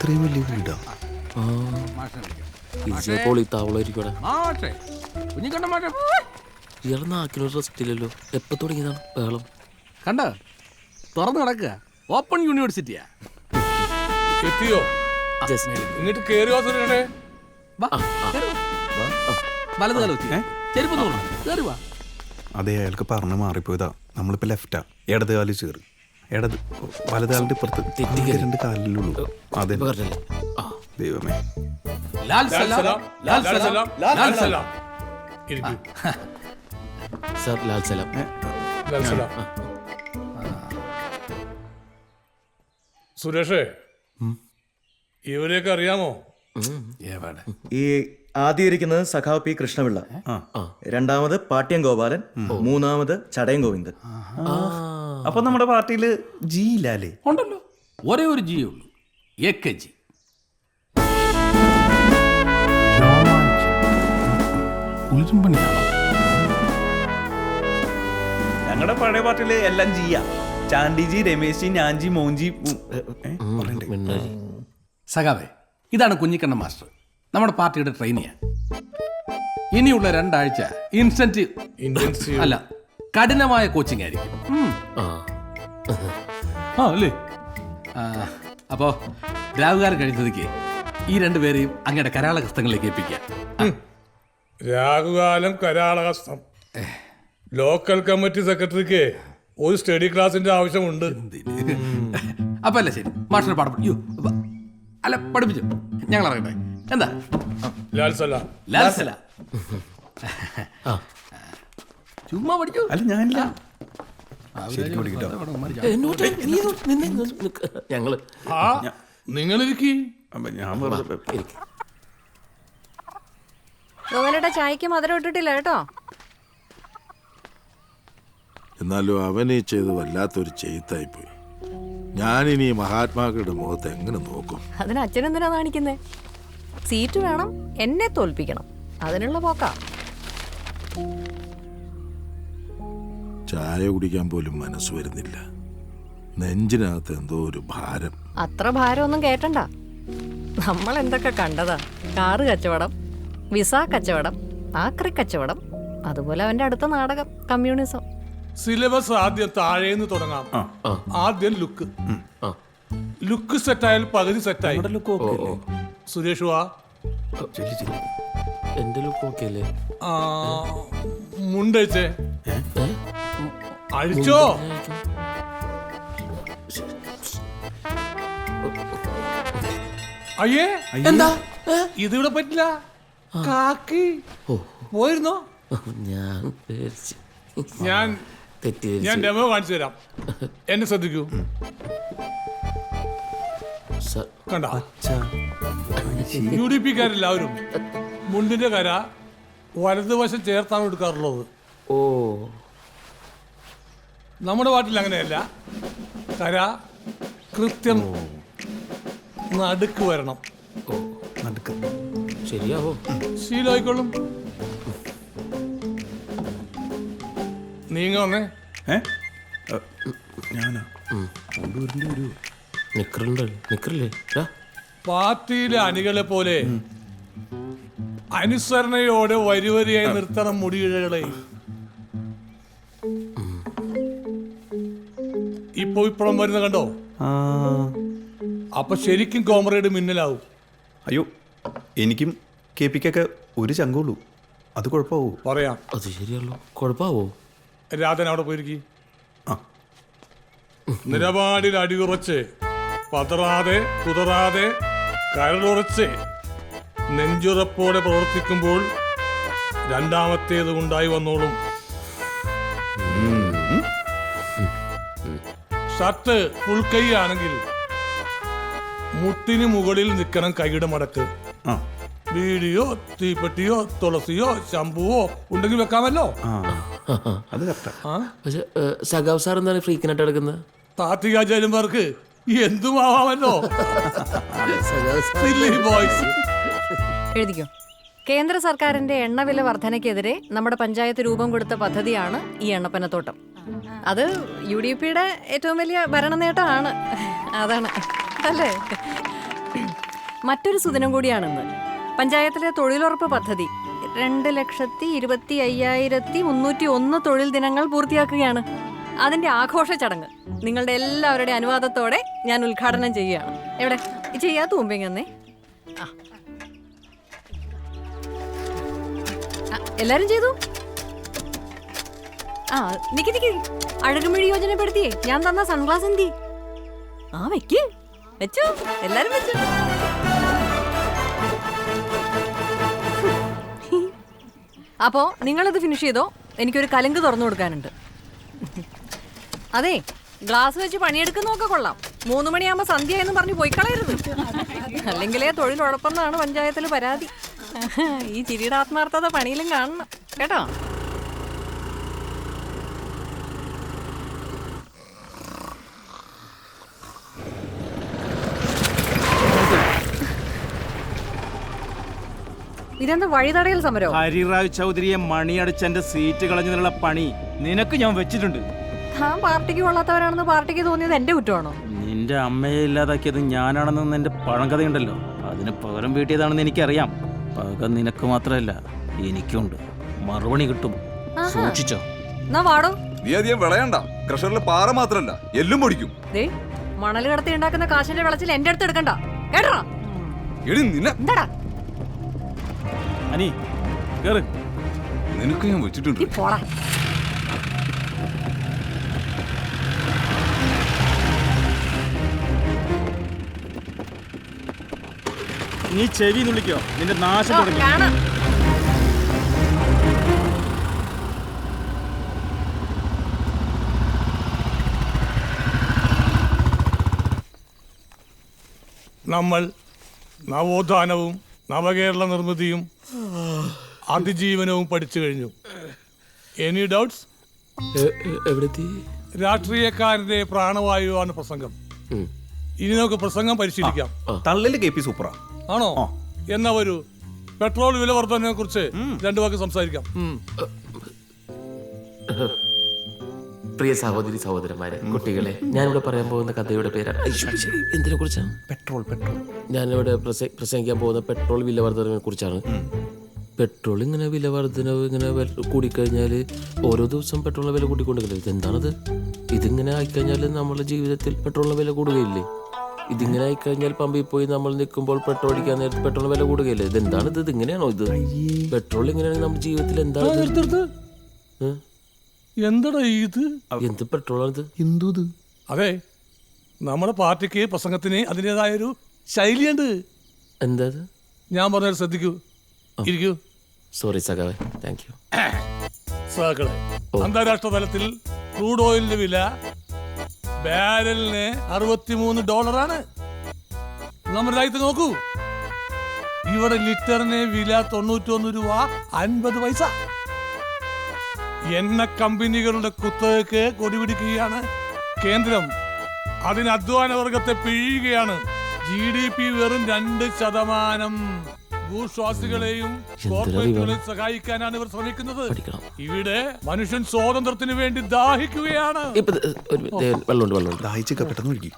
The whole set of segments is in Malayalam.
ഇത്രയും വലിയ വീടാ. ചിലപ്പോൾ ഈ താവളായിരിക്കും മാഷേ കുഞ്ഞിക്കണ്ട മാഷേ. ഇയാൾ നാക്കിനൊരു റെസ്റ്റ് ഇല്ലല്ലോ. എപ്പോ തുടങ്ങിയതാണ് ബഹളം? കണ്ട? തുറന്നു നടക്കുക ഓപ്പൺ യൂണിവേഴ്സിറ്റിയാ എത്തിയോ ഇങ്ങോട്ട് കേറി. വലത് കാലം ചെരുപ്പ് തോന്നണം വാ. അതെ അയാൾക്ക് പറഞ്ഞു മാറിപ്പോയതാ. നമ്മളിപ്പോ ലെഫ്റ്റാ ഇടത് കാലിൽ ചേറ്. ഇടത് വലത് കാലിന്റെ ഇപ്പുറത്ത് രണ്ട് കാലിലുള്ളൂ. അതെ. ദൈവമേ. ലാൽ സലാം. ലാൽ സലാം. ലാൽ സലാം. ഇരിക്കൂ. ലാൽ സലാം. ലാൽ സലാം. സുരേഷേ ഇവരെയൊക്കെ അറിയാമോ? ഈ ആദ്യം ഇരിക്കുന്നത് സഖാവ് പി കൃഷ്ണപിള്ള. രണ്ടാമത് പാട്യം ഗോപാലൻ മൂന്നാമത് ചടയം ഗോവിന്ദൻ. അപ്പൊ നമ്മുടെ പാർട്ടിയിൽ ജി ഇല്ലാലേ? ഉണ്ടല്ലോ. ഒരേ ഒരു ജി ഉള്ളൂ. ജി. ഞങ്ങളുടെ പഴയ പാർട്ടിയിൽ എല്ലാം ജിയാ. ചാണ്ടിജി രമേശ് ജി ഞാൻജി മോൻജി സഖാവേ ഇതാണ് കുഞ്ഞിക്കണ്ണ മാസ്റ്റർ. നമ്മുടെ പാർട്ടിയുടെ ട്രെയിനിയാ ഇനിയുള്ള രണ്ടാഴ്ച ഇൻസെന്റീവ് അല്ല കഠിനമായ കോച്ചിങ് ആയിരിക്കും. ആ. അല്ലേ? അപ്പോ രാവുകാരൻ കഴിഞ്ഞതൊക്കെ ഈ രണ്ടുപേരെയും അങ്ങയുടെ കരാള കസ്തങ്ങളിലേക്ക് ഏൽപ്പിക്കാം രാഹുകാലം കരാളഹസ്തം. ലോക്കൽ കമ്മിറ്റി സെക്രട്ടറിക്ക് ഒരു സ്റ്റഡി ക്ലാസിന്റെ ആവശ്യമുണ്ട്. അപ്പൊ അല്ല ശരി. യ്യോ, അപ്പ- അല്ല പഠിപ്പിച്ചു. ഞങ്ങൾ അറിയട്ടെ എന്താ? ലാൽസല സലാം. ലാൽസല ചുമ്മാ പഠിച്ചു അല്ല ഞാനില്ല. ഞങ്ങൾ നിങ്ങൾ ഞാൻ. ഗോവലയുടെ ചായക്ക് മധുരം ഇട്ടിട്ടില്ല കേട്ടോ? എന്നാലും അവനെ ചെയ്ത് വല്ലാത്തൊരു ചെയ്ത്തായിപ്പോയി. ഞാനിനി ഇനി മഹാത്മാക്കളുടെ മുഖത്ത് എങ്ങനെ നോക്കും? അതിന് അച്ഛനെന്തിനാ കാണിക്കുന്നേ സീറ്റ് വേണം എന്നെ തോൽപ്പിക്കണം. അതിനുള്ള പോക്കാ. ചായ കുടിക്കാൻ പോലും മനസ്സ് വരുന്നില്ല. നെഞ്ചിനകത്ത് എന്തോ ഒരു ഭാരം. അത്ര ഭാരമൊന്നും കേട്ടണ്ട. നമ്മൾ എന്തൊക്കെ കണ്ടതാ? കാറ് കച്ചവടം വിസ കച്ചവടം ആക്രി കച്ചവടം അതുപോലെ അവന്റെ അടുത്ത നാടകം കമ്മ്യൂണിസം. സിലബസ് ആദ്യം താഴേന്ന് തുടങ്ങാം. ആദ്യം ലുക്ക്. ആ ലുക്ക് സെറ്റായാൽ പകുതി സെറ്റായി. അല്ലേ? സുരേഷ് വാ. ചെല്ലി ചെല്ലി. എന്റെ ലുക്ക് ഓക്കെ അല്ലേ? ആ, മുണ്ടഴിച്ചേ അഴിച്ചോ. അയ്യേ എന്താ? ഇതിവിടെ പറ്റില്ല. കാക്കി. പോയിരുന്നോ? ഞാൻ പേടിച്ച്. ഞാൻ ഞാൻ തെറ്റിദ്ധരിച്ചു ഡെമോ കാണിച്ചു തരാം. എന്നെ ശ്രദ്ധിക്കൂ. സ- കണ്ട? യു ഡി പിക്കാരെല്ലാവരും മുണ്ടിന്റെ കര വലതുവശം ചേർത്താണ് എടുക്കാറുള്ളത്. ഓ. നമ്മുടെ പാട്ടിൽ അങ്ങനെയല്ല. കര കൃത്യം നടുക്ക് വരണം. നടുക്ക്. ശരിയാവോ? ശീലമായിക്കോളും. നീങ്ങ വന്നേ. ഞാനാ? നിക്കറുണ്ടല്ലോ നിക്കറില്ലേ? ദാ. പാർട്ടിയിലെ അണികളെ പോലെ അനുസരണയോടെ വരിവരിയായി നിർത്തണം മുടിയിഴകളെ. ഇപ്പൊ ഇപ്പഴും വരുന്ന കണ്ടോ? ആ. അപ്പൊ ശരിക്കും കോമറേഡ് മിന്നലാവും. അയ്യോ എനിക്കും കെ പിക്കൊക്കെ ഒരു ചങ്കുള്ളൂ. അത് കുഴപ്പമാവോ? പറയാം. അത് ശരിയല്ലോ കുഴപ്പമാവോ? രാധൻ അവിടെ പോയിരിക്കി. നിലപാടിൽ അടിയുറച്ച് പതറാതെ കുതറാതെ കരളുറച്ച് നെഞ്ചുറപ്പോടെ പ്രവർത്തിക്കുമ്പോൾ രണ്ടാമത്തേത് ഉണ്ടായി വന്നോളും. ഷർട്ട് ഫുൾ കൈ ആണെങ്കിൽ മുട്ടിന് മുകളിൽ നിൽക്കണം കൈയുടെ മടക്ക്. വീഡിയോ ബീഡിയോ തീപ്പെട്ടിയോ തുളസിയോ ശംഭുവോ ഉണ്ടെങ്കിൽ വെക്കാമല്ലോ. അത് പക്ഷെ സഖാവ് സാർ എന്താണ് ഫ്രീക്കിനായിട്ട് എടുക്കുന്നത് താത്വികാചാര്യന്മാർക്ക് എന്തുമാവാമല്ലോ എഴുതിക്കോ. കേന്ദ്ര സർക്കാരിന്റെ എണ്ണവില വർധനയ്ക്കെതിരെ നമ്മുടെ പഞ്ചായത്ത് രൂപം കൊടുത്ത പദ്ധതിയാണ് ഈ എണ്ണപ്പനത്തോട്ടം. അത് യു ഡി പിയുടെ ഏറ്റവും വലിയ ഭരണ നേട്ടമാണ് അതാണ്. അല്ലേ? മറ്റൊരു സുദിനം കൂടിയാണെന്ന്. പഞ്ചായത്തിലെ തൊഴിലുറപ്പ് പദ്ധതി രണ്ട് ലക്ഷത്തി ഇരുപത്തി അയ്യായിരത്തി മുന്നൂറ്റി ഒന്ന് തൊഴിൽ ദിനങ്ങൾ പൂർത്തിയാക്കുകയാണ്. അതിന്റെ ആഘോഷ ചടങ്ങ്. നിങ്ങളുടെ എല്ലാവരുടെയും അനുവാദത്തോടെ ഞാൻ ഉദ്ഘാടനം ചെയ്യുകയാണ്. എവിടെ? ചെയ്യാത്ത മുമ്പേ അന്നേ ആ. എല്ലാരും ചെയ്തു? ആ നിക്കി നിക്കി. അഴകുമിഴി യോജനപ്പെടുത്തിയേ. ഞാൻ തന്ന സൺഗ്ലാസ് എന്തി? ആ വെക്ക്. വെച്ചു. എല്ലാരും വെച്ചു. അപ്പോ നിങ്ങളിത് ഫിനിഷ് ചെയ്തോ? എനിക്കൊരു കലങ്ക് തുറന്നു കൊടുക്കാനുണ്ട്. അതെ ഗ്ലാസ് വെച്ച് പണിയെടുക്കുന്നൊക്കെ കൊള്ളാം. മൂന്ന് മണിയാകുമ്പോ സന്ധ്യ എന്ന് പറഞ്ഞ് പോയി കളയരുത്. അല്ലെങ്കിലേ തൊഴിലുഴപ്പെന്നാണ് പഞ്ചായത്തിൽ പരാതി. ഈ ചിരിയുടെ ആത്മാർത്ഥത പണിയിലും കാണണം. കേട്ടോ? ഇതെന്താ വഴിതടയൽ സമരം? ഹരിറാവ് ചൗധരിയെ മണിയടിച്ചെന്റെ സീറ്റ് കളഞ്ഞതിനുള്ള പണി നിനക്ക് ഞാൻ വെച്ചിട്ടുണ്ട്. താൻ പാർട്ടിക്ക് കൊള്ളാത്തവരാണെന്ന് പാർട്ടിക്ക് തോന്നിയത് എന്റെ കുറ്റമാണോ? നിന്റെ അമ്മയെ ഇല്ലാതാക്കിയത് ഞാനാണെന്ന് നിന്റെ പഴങ്കഥയുണ്ടല്ലോ. അതിന് പകരം വീട്ടിയതാണെന്ന് എനിക്കറിയാം. പക നിനക്ക് മാത്രമല്ല എനിക്കുണ്ട്. മറുപടി കിട്ടും. സൂക്ഷിച്ചോ. എന്നാ വാടോ. നീ അധികം വിളയണ്ട. ക്രഷറിൽ പാറ മാത്രല്ല എല്ലും പൊടിക്കും. ദേ മണൽ കടത്തി ഉണ്ടാക്കുന്ന കാശിന്റെ വിളച്ചിൽ എന്റെ അടുത്ത് എടുക്കണ്ട. കേട്ടോ? എടി നിന്നെ എന്താടാ? അനി കേറ്. നിനക്ക് ഞാൻ വെച്ചിട്ടുണ്ട്. പോടാ. നീ ചെവി നുള്ളിക്കോ. നിന്റെ നാശം തുടങ്ങി. നമ്മൾ നവോത്ഥാനവും നവകേരള നിർമ്മിതിയും അതിജീവനവും പഠിച്ചു കഴിഞ്ഞു. എനി ഡൗട്ട്സ് രാഷ്ട്രീയക്കാരന്റെ പ്രാണവായു ആണ് രാഷ്ട്രീയക്കാരന്റെ പ്രാണവായുവാണ് പ്രസംഗം. ഇനി നമുക്ക് പ്രസംഗം പരിശീലിക്കാം. തള്ളിൽ കെ പി സൂപ്പറാ. ആണോ? എന്നാ ഒരു പെട്രോൾ വില വർധനയെ കുറിച്ച് രണ്ടു വാക്ക് സംസാരിക്കാം. പ്രിയ സഹോദരി സഹോദരന്മാരെ കുട്ടികളെ ഞാനിവിടെ പറയാൻ പോകുന്ന കഥയുടെ പേരാണ്. എന്തിനെ കുറിച്ചാണ് പെട്രോൾ പെട്രോൾ. ഞാനിവിടെ പ്രസ- പ്രസംഗിക്കാൻ പോകുന്ന പെട്രോൾ വില വർധനവിനെ കുറിച്ചാണ്. പെട്രോൾ ഇങ്ങനെ വില വർധനവ് ഇങ്ങനെ കൂടിക്കഴിഞ്ഞാൽ ഓരോ ദിവസം പെട്രോളിന് വില കൂട്ടിക്കൊണ്ടിരിക്കില്ല? ഇതെന്താണത്? ഇതിങ്ങനെ ആയിക്കഴിഞ്ഞാൽ നമ്മുടെ ജീവിതത്തിൽ പെട്രോളിന് വില കൂടുകയില്ലേ? ഇതിങ്ങനെ ആയിക്കഴിഞ്ഞാൽ പമ്പിൽ പോയി നമ്മൾ നിൽക്കുമ്പോൾ പെട്രോൾ അടിക്കാൻ നേരത്ത് പെട്രോൾ വില കൂടുകയില്ലേ? എന്താണ് ഇത് ഇങ്ങനെയാണോ ഇത്? പെട്രോൾ ഇങ്ങനെയാണെങ്കിൽ നമ്മുടെ ജീവിതത്തിൽ എന്താണ് ഇത്? എന്തടാ ഇത്? എന്ത് പെട്രോളാണിത് എന്തു അതെ നമ്മുടെ പാർട്ടിക്ക് പ്രസംഗത്തിന് അതിന്റെതായൊരു ശൈലിയുണ്ട്. എന്താ ഇത് ഞാൻ പറഞ്ഞാൽ ശ്രദ്ധിക്കൂ. ഇരിക്കൂ. സോറി സഖാവേ. താങ്ക് യു സഹകളെ അന്താരാഷ്ട്ര തലത്തിൽ ക്രൂഡ് ഓയിലിന്റെ വില ബാരലിന് അറുപത്തിമൂന്ന് ഡോളറാണ്. നമ്മുടെ രാജ്യത്ത് നോക്കൂ. ഇവിടെ ലിറ്ററിന് വില തൊണ്ണൂറ്റൊന്ന് രൂപ അൻപത് പൈസ. എണ്ണ കമ്പനികളുടെ കുത്തകക്ക് കൊടിപിടിക്കുകയാണ് കേന്ദ്രം. അതിന് അധ്വാന വർഗത്തെ പിഴിയുകയാണ്. ജി ഡി പി വെറും രണ്ട് ശതമാനം. ഭൂശ്വാസികളെയും കോർപ്പറേറ്റുകളെയും സഹായിക്കാനാണ് ഇവർ ശ്രമിക്കുന്നത്. ഇവിടെ മനുഷ്യൻ സ്വാതന്ത്ര്യത്തിന് വേണ്ടി ദാഹിക്കുകയാണ്. പെട്ടെന്ന് ഒഴുകി.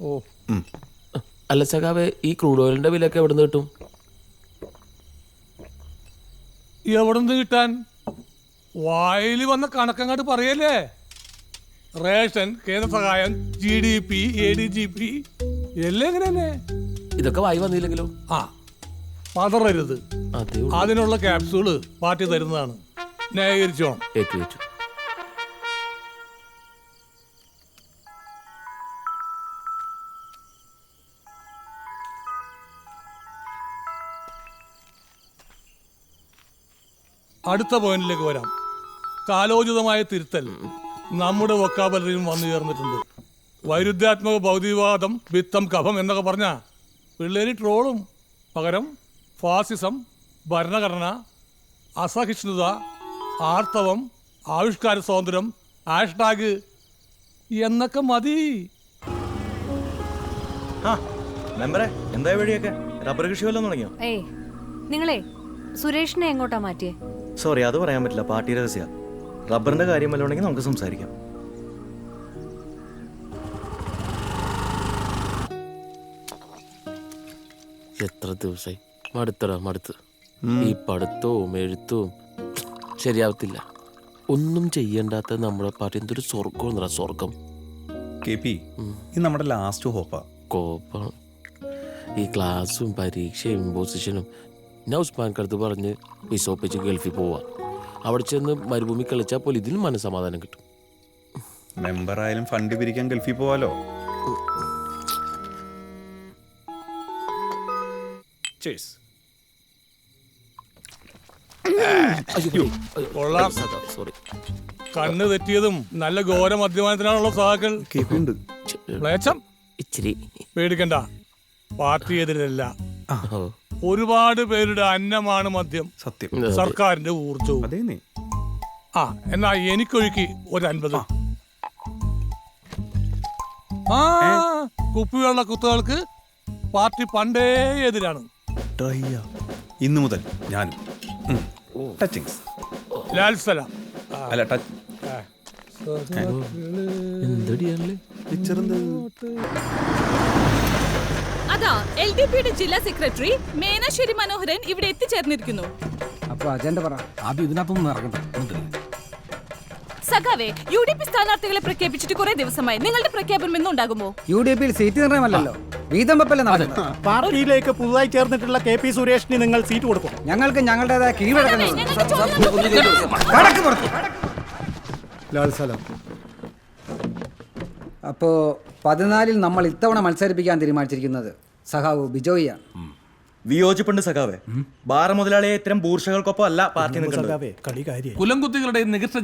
ഓ. അല്ല സഖാവ് ഈ ക്രൂഡ് ഓയിലിന്റെ വിലയൊക്കെ എവിടെ നിന്ന് കിട്ടും? എവിടെ നിന്ന് കിട്ടാൻ? വായിൽ വന്ന കണക്കങ്ങാട്ട് പറയല്ലേ? റേഷൻ കേന്ദ്ര സഹായം G D P A D G P എല്ലാം എങ്ങനെയല്ലേ ഇതൊക്കെ വായി വന്നില്ലെങ്കിലോ? ആ. പതറരുത്. അതേ അതിനുള്ള ക്യാപ്സൂൾ പാർട്ടി തരുന്നതാണ്. ന്യായീകരിച്ചോ? ഏറ്റു ഏറ്റു. അടുത്ത പോയിന്റിലേക്ക് വരാം. കാലോചിതമായ തിരുത്തൽ നമ്മുടെ വൊക്കാബലറിയും വന്നു ചേർന്നിട്ടുണ്ട്. വൈരുദ്ധ്യാത്മക ഭൗതികവാദം വിത്തം കഫം എന്നൊക്കെ പറഞ്ഞ പിള്ളേര് ട്രോളും. പകരം ഫാസിസം ഭരണഘടന അസഹിഷ്ണുത ആർത്തവം ആവിഷ്കാര സ്വാതന്ത്ര്യം ഹാഷ്ടാഗ് എന്നൊക്കെ മതി. മെമ്പറെ എന്താ വഴിയൊക്കെ? റബ്ബർ കൃഷി വല്ലതും തുടങ്ങിയോ? ഏയ് നിങ്ങളെ സുരേഷിനെ എങ്ങോട്ടാ മാറ്റിയേ? സോറി അത് പറയാൻ പറ്റില്ല പാർട്ടി രഹസ്യ. റബ്ബറിന്റെ കാര്യം വല്ല ഉണ്ടെങ്കിൽ നമുക്ക് സംസാരിക്കാം. എത്ര ദിവസമായി മടുത്തടാ മടുത്ത്. ഈ പഠിത്തവും എഴുത്തും ശരിയാവത്തില്ല. ഒന്നും ചെയ്യണ്ടാത്ത നമ്മളെ പാട്ട് എന്തൊരു സ്വർഗം എന്നറ സ്വർഗം കെ പി ഇത് നമ്മുടെ ലാസ്റ്റ് ഹോപ്പാ കോപ്പാണ്. ഈ ക്ലാസ്സും പരീക്ഷയും ഇമ്പോസിഷനും ഞാൻ ഉസ്മാൻ കടുത്ത് പറഞ്ഞ് വിസോപ്പിച്ച് ഗൾഫിൽ പോവാ. അവിടെ ചെന്ന് മരുഭൂമി കളിച്ചാൽ പോലും ഇതിലും മനസ്സമാധാനം കിട്ടും. മെമ്പറായാലും ഫണ്ട് പിരിക്കാൻ ഗൾഫിൽ പോവാലോ? ചേഴ്സ് കൊള്ളാം. സോറി കണ്ണ് തെറ്റിയതും നല്ല ഘോര മദ്യപാനത്തിനാണുള്ള സഹാക്കൾ മ്ലേച്ഛം? ഇച്ചിരി. പേടിക്കണ്ട. പാർട്ടി എതിരല്ല. ഒരുപാട് പേരുടെ അന്നമാണ് മദ്യം. സത്യം. സർക്കാരിന്റെ ഊർജവും അതേ നീ ആ എന്നാ എനിക്കൊഴുക്കി ഒരു അൻപത് ആ കുപ്പിവെള്ള കുത്തുകൾക്ക് പാർട്ടി പണ്ടേ എതിരാണ്. ഡ്രൈയാ ഇന്നു മുതൽ ഞാനും. ടച്ചിങ്സ് ലാൽസലാം. അല്ല ടച്ച് അതാ എൽ ഡി പിയുടെ ജില്ലാ സെക്രട്ടറി മേനാശ്വരി മനോഹരൻ ഇവിടെ എത്തിച്ചേർന്നിരിക്കുന്നു. അപ്പൊ അജണ്ട പറ. ആദ്യം ഇതിനകത്തൊന്നും എന്നിട്ട് സഖാവേ യു ഡി പി സ്ഥാനാർത്ഥികളെ പ്രഖ്യാപിച്ചിട്ട് കുറെ ദിവസമായി. നിങ്ങളുടെ പ്രഖ്യാപനം എന്നുണ്ടാകുമോ യു ഡി പിയിൽ സീറ്റ് നിർണയമല്ലല്ലോ. വീതം വെപ്പല്ലേ നടക്കുന്നത്? പാർട്ടിയിലേക്ക് പുതുതായി ചേർന്നിട്ടുള്ള കെ പി സുരേഷിന് നിങ്ങൾ സീറ്റ് കൊടുക്കും. ഞങ്ങൾക്ക് ഞങ്ങളുടേതായ ലാൽസലം അപ്പോ പതിനാലിൽ നമ്മൾ ഇത്തവണ മത്സരിപ്പിക്കാൻ തീരുമാനിച്ചിരിക്കുന്നത് സഹാവ് ബിജോയിയാണ്. വിയോജിപ്പുണ്ട് സഖാവേ. ബാർ മുതലാളിയെ ഇത്തരം ബൂർഷകൾക്കൊപ്പം അല്ല പാർട്ടി നിൽക്കുന്നത്. കളി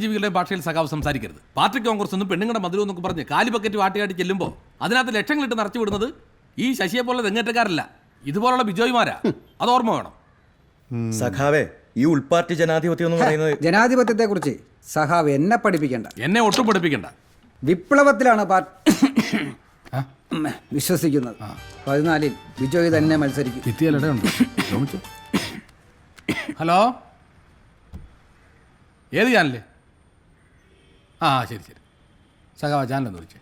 ജീവികളുടെയും ഭാഷയിൽ സഖാവ് സംസാരിക്കരുത്. പാർട്ടി കോൺഗ്രസ് ഒന്നും പെണ്ണുങ്ങളുടെ മധുരം എന്നൊക്കെ പറഞ്ഞ് കാലി ബക്കറ്റ് വാട്ടിയാട്ടി ചെല്ലുമ്പോൾ അതിനകത്ത് ലക്ഷങ്ങളിട്ട് നിറച്ചു വിടുന്നത് ഈ ശശിയെ പോലെ തെങ്ങേറ്റക്കാരല്ല. ഇതുപോലുള്ള ബിജോയ്മാരാ. അത് ഓർമ്മ വേണം. സഖാവേ ഈ ഉൾപാർട്ടി ജനാധിപത്യം എന്ന് പറയുന്നത് ജനാധിപത്യത്തെ കുറിച്ച് സഹാവ് എന്നെ പഠിപ്പിക്കണ്ട. എന്നെ ഒട്ടും പഠിപ്പിക്കണ്ട. വിപ്ലവത്തിലാണ് പാർട്ടി വിശ്വസിക്കുന്നത്. പതിനാലിൽ ബിജോയ് തന്നെ മത്സരിക്കും. ഹലോ? ഏത് ചാനൽ? ആ ശരി ശരി. സഖാവ ചാനലെന്ന് വിളിച്ചേ.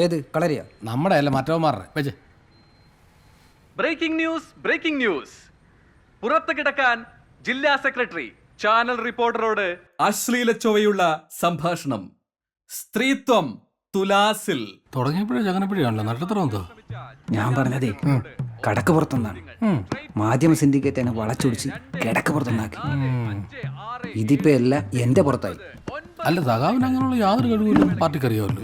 ഏത്? കളരിയാ? നമ്മുടെ അല്ല മറ്റവന്മാരുടെ. വെച്ചേ. ബ്രേക്കിംഗ് ന്യൂസ് ബ്രേക്കിംഗ് ന്യൂസ് പുറത്ത് കിടക്കാൻ ജില്ലാ സെക്രട്ടറി ചാനൽ റിപ്പോർട്ടറോട് അശ്ലീല ചൊവ്വയുള്ള സംഭാഷണം. സ്ത്രീത്വം തുലാസിൽ. തുടങ്ങിയപ്പോഴേ ചങ്ങനപ്പഴിയാണല്ലോ. നക്ഷത്രം എന്തോ? ഞാൻ പറഞ്ഞതേ കടക്ക് പുറത്തുനിന്നാണ്. മാധ്യമ സിൻഡിക്കേറ്റ് എന്നെ വളച്ചൊടിച്ച് കിടക്ക് പുറത്തുനിന്നാക്കി. ഇതിപ്പോ എല്ലാം എന്റെ പുറത്തായി. അല്ല സഖാവിന് അങ്ങനെയുള്ള യാതൊരു കഴിവില്ല പാർട്ടിക്ക് അറിയാമല്ലോ.